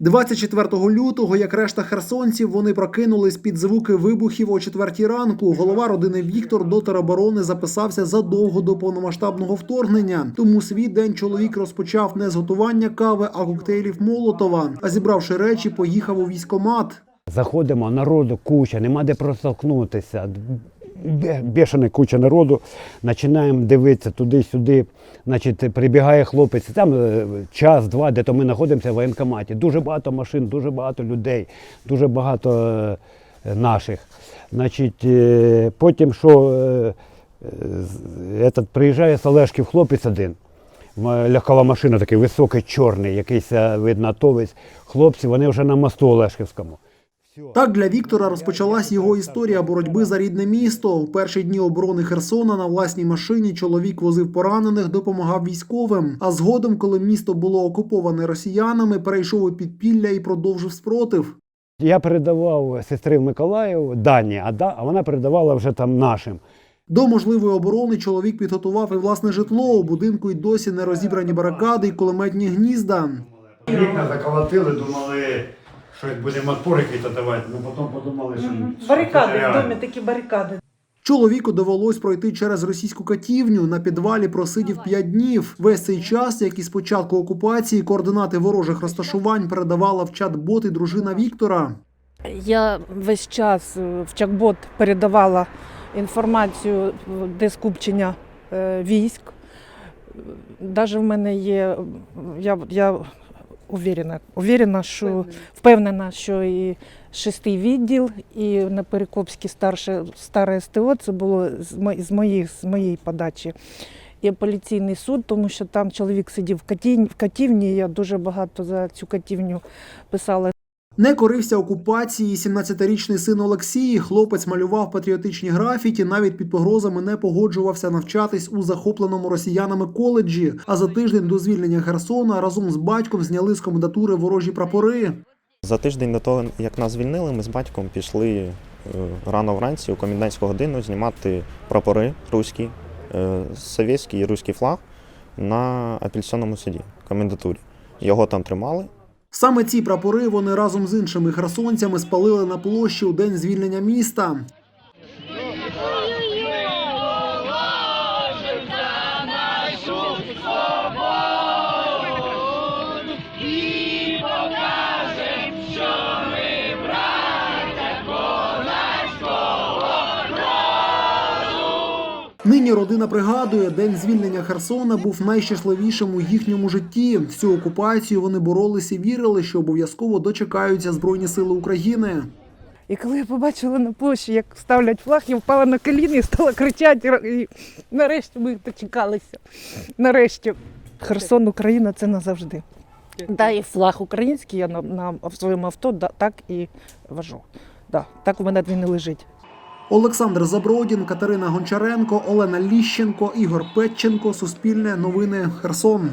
24 лютого, як решта херсонців, вони прокинулись під звуки вибухів о четвертій ранку. Голова родини Віктор до тероборони записався задовго до повномасштабного вторгнення. Тому свій день чоловік розпочав не з готування кави, а коктейлів Молотова. А зібравши речі, поїхав у військомат. Заходимо, народу куча, нема де протолкнутися. Бе- Бешена куча народу. Починаємо дивитися туди-сюди. Значить, прибігає хлопець. Там е, час-два, де то ми знаходимося в воєнкоматі. Дуже багато машин, дуже багато людей, дуже багато е, наших. Значить, е, потім що этот, приїжджає з Олешків хлопець один. Легкова машина, такий високий, чорний, якийсь видно атовець. Хлопці, вони вже на мосту Олешківському. Так для Віктора розпочалась його історія боротьби за рідне місто. У перші дні оборони Херсона на власній машині чоловік возив поранених, допомагав військовим. А згодом, коли місто було окуповане росіянами, перейшов у підпілля і продовжив спротив. Я передавав сестри в Миколаїв дані, а, да, а вона передавала вже там нашим. До можливої оборони чоловік підготував і власне житло. У будинку й досі не розібрані барикади й кулеметні гнізда. Вікна заколотили, думали, що будемо отпор якийсь давати, ну потім подумали, що Барикади в домі такі барикади. Чоловіку довелось пройти через російську катівню. На підвалі просидів 5 днів. Весь цей час, як і з початку окупації, координати ворожих розташувань передавала в чат-бот і дружина Віктора. Я весь час е, в чакбот передавала інформацію, де скупчення е, військ. Навіть в мене є, я, я уверена, уверена, що впевнена, що і шестий відділ, і на Перекопській старше старе СТО це було з моїх з моєї подачі. І поліційний суд, тому що там чоловік сидів в катівні, в катівні. Я дуже багато за цю катівню писала Не корився окупації 17-річний син Олексій. Хлопець малював патріотичні графіті, навіть під погрозами не погоджувався навчатись у захопленому росіянами коледжі. А за тиждень до звільнення Херсона разом з батьком зняли з комендатури ворожі прапори. За тиждень до того, як нас звільнили, ми з батьком пішли е, рано вранці у комендантську годину знімати прапори руські, е, совєтський і руський флаг на апельсинному суді, комендатурі. Його там тримали. Саме ці прапори вони разом з іншими херсонцями спалили на площі у день звільнення міста. Нині родина пригадує, день звільнення Херсона був найщасливішим у їхньому житті. Всю окупацію вони боролися і вірили, що обов'язково дочекаються Збройні Сили України. І коли я побачила на площі, як ставлять флаг, я впала на коліна і стала кричати. І нарешті ми дочекалися. Нарешті. Херсон, Україна це назавжди. Да, і флаг український, я на, на в своєму авто да, так і вожу. Да, так у мене він і лежить. Олександр Забродін, Катерина Гончаренко, Олена Ліщенко, Ігор Петченко. Суспільне новини Херсон.